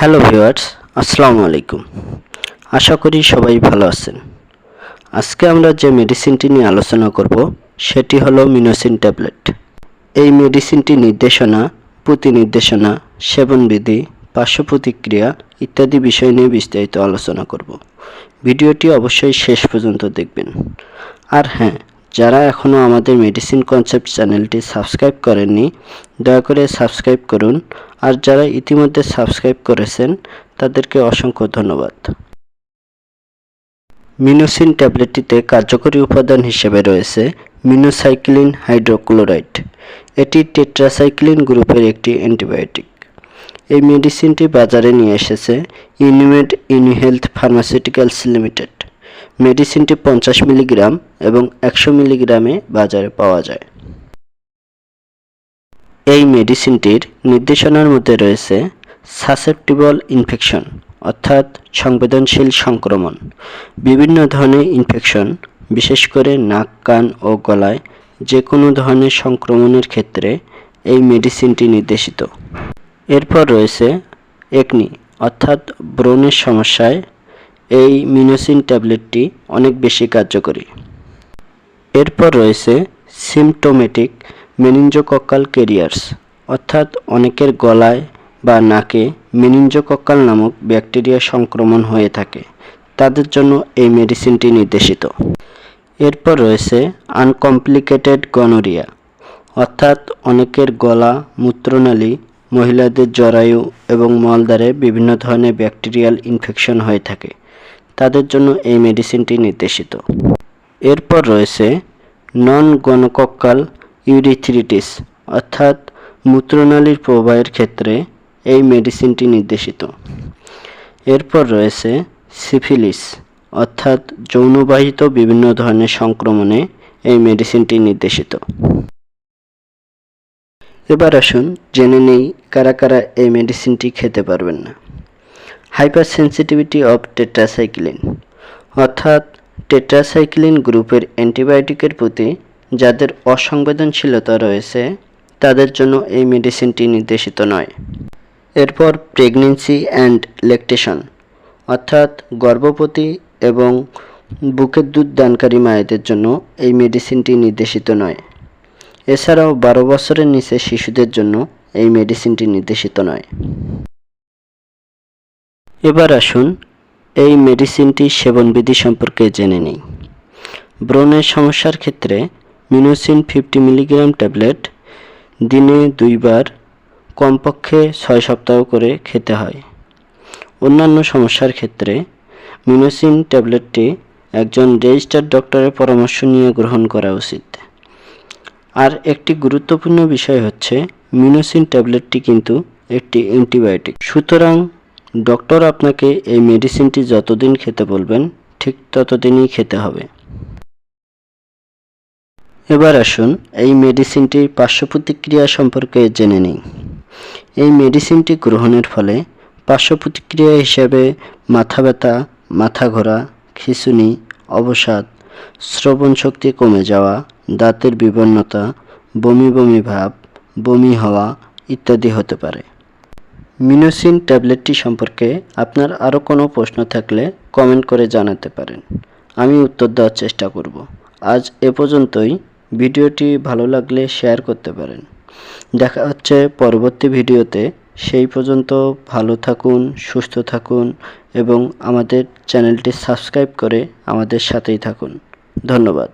Hello viewers আসসালামু আলাইকুম আশা করি সবাই ভালো আছেন। আজকে আমরা যে মেডিসিনটি নিয়ে আলোচনা করব, সেটি হলো মিনোসিন ট্যাবলেট। এই মেডিসিনটি নির্দেশনা, প্রতিনির্দেশনা, সেবনবিধি পার্শ্ব প্রতিক্রিয়া ইত্যাদি বিষয় নিয়ে বিস্তারিত আলোচনা করব। ভিডিওটি অবশ্যই শেষ পর্যন্ত দেখবেন। আর হ্যাঁ যারা এখনও আমাদের মেডিসিন কনসেপ্ট চ্যানেলটি সাবস্ক্রাইব করেননি, দয়া করে সাবস্ক্রাইব করুন। আর যারা ইতিমধ্যে সাবস্ক্রাইব করেছেন, তাদেরকে অসংখ্য ধন্যবাদ। মিনোসিন ট্যাবলেটটিতে কার্যকরী উপাদান হিসেবে রয়েছে মিনোসাইক্লিন হাইড্রোক্লোরাইড। এটি টেট্রাসাইক্লিন গ্রুপের একটি অ্যান্টিবায়োটিক। এই মেডিসিনটি বাজারে নিয়ে এসেছে ইউনিমেড ইউনিহেলথ ফার্মাসিউটিক্যালস লিমিটেড। মেডিসিনটি পঞ্চাশ মিলিগ্রাম এবং একশো মিলিগ্রামে বাজারে পাওয়া যায়। এই মেডিসিনটির নির্দেশনার মধ্যে রয়েছে সাসেপ্টিবল ইনফেকশন, অর্থাৎ সংবেদনশীল সংক্রমণ, বিভিন্ন ধরনের ইনফেকশন, বিশেষ করে নাক, কান ও গলায় যে কোনো ধরনের সংক্রমণের ক্ষেত্রে এই মেডিসিনটি নির্দেশিত। এরপর রয়েছে একনি, অর্থাৎ ব্রণের সমস্যায় এই মিনোসিন ট্যাবলেটটি অনেক বেশি কার্যকরী। এরপর রয়েছে সিমটোমেটিক মেনিনজোকক্কাল কেরিয়ার্স, অর্থাৎ অনেকের গলায় বা নাকে মেনিনজোকক্কাল নামক ব্যাকটেরিয়া সংক্রমণ হয়ে থাকে। তাদের জন্য এই মেডিসিনটি নির্দেশিত। এরপর রয়েছে আনকমপ্লিকেটেড গনোরিয়া, অর্থাৎ অনেকের গলা, মূত্রনালী, মহিলাদের জরায়ু এবং মলদ্বারে বিভিন্ন ধরনের ব্যাকটেরিয়াল ইনফেকশন হয়ে থাকে। তাদের জন্য এই মেডিসিনটি নির্দেশিত। এরপর রয়েছে নন গণকক্কাল ইউরিথ্রিটিস অর্থাৎ মূত্রনালীর প্রবাহের ক্ষেত্রে এই মেডিসিনটি নির্দেশিত। এরপর রয়েছে সিফিলিস অর্থাৎ যৌনবাহিত বিভিন্ন ধরনের সংক্রমণে এই মেডিসিনটি নির্দেশিত। এবার আসুন জেনে নেই কারা কারা এই মেডিসিনটি খেতে পারবেন না। হাইপার সেন্সিটিভিটি অফ টেট্রাসাইক্লিন, অর্থাৎ টেট্রাসাইক্লিন গ্রুপের অ্যান্টিবায়োটিকের প্রতি যাদের অসংবেদনশীলতা রয়েছে, তাদের জন্য এই মেডিসিনটি নির্দেশিত নয়। এরপর প্রেগনেন্সি অ্যান্ড ল্যাকটেশন, অর্থাৎ গর্ভবতী এবং বুকের দুধ দানকারী মায়েদের জন্য এই মেডিসিনটি নির্দেশিত নয়। এছাড়াও বারো বছরের নিচে শিশুদের জন্য এই মেডিসিনটি নির্দেশিত নয়। এবার আসুন এই মেডিসিনটি সেবনবিধি সম্পর্কে জেনে নিই। ব্রণের সমস্যার ক্ষেত্রে মিনোসিন ফিফটি মিলিগ্রাম ট্যাবলেট দিনে দুইবার, কমপক্ষে ছয় সপ্তাহ করে খেতে হয়। অন্যান্য সমস্যার ক্ষেত্রে মিনোসিন ট্যাবলেটটি একজন রেজিস্টার্ড ডক্টরের পরামর্শ নিয়ে গ্রহণ করা উচিত। আর একটি গুরুত্বপূর্ণ বিষয় হচ্ছে, মিনোসিন ট্যাবলেটটি কিন্তু একটি অ্যান্টিবায়োটিক সুতরাং ডক্টর আপনাকে এই মেডিসিনটি যতদিন খেতে বলবেন, ঠিক ততদিনই খেতে হবে। এবার আসুন এই মেডিসিনটির পার্শ্ব প্রতিক্রিয়া সম্পর্কে জেনে নিই। এই মেডিসিনটি গ্রহণের ফলে পার্শ্ব প্রতিক্রিয়া হিসেবে মাথা ব্যথা, মাথা ঘোরা, খিঁচুনি, অবসাদ, শ্রবণ শক্তি কমে যাওয়া, দাঁতের বিবর্ণতা, বমি বমি ভাব, বমি হওয়া ইত্যাদি হতে পারে। মিনোসিন ট্যাবলেটটি সম্পর্কে আপনার আরও কোনো প্রশ্ন থাকলে কমেন্ট করে জানাতে পারেন। আমি উত্তর দেওয়ার চেষ্টা করব। আজ এ পর্যন্তই। ভিডিওটি ভালো লাগলে শেয়ার করতে পারেন। দেখা হচ্ছে পরবর্তী ভিডিওতে। সেই পর্যন্ত ভালো থাকুন, সুস্থ থাকুন এবং আমাদের চ্যানেলটি সাবস্ক্রাইব করে আমাদের সাথেই থাকুন। ধন্যবাদ।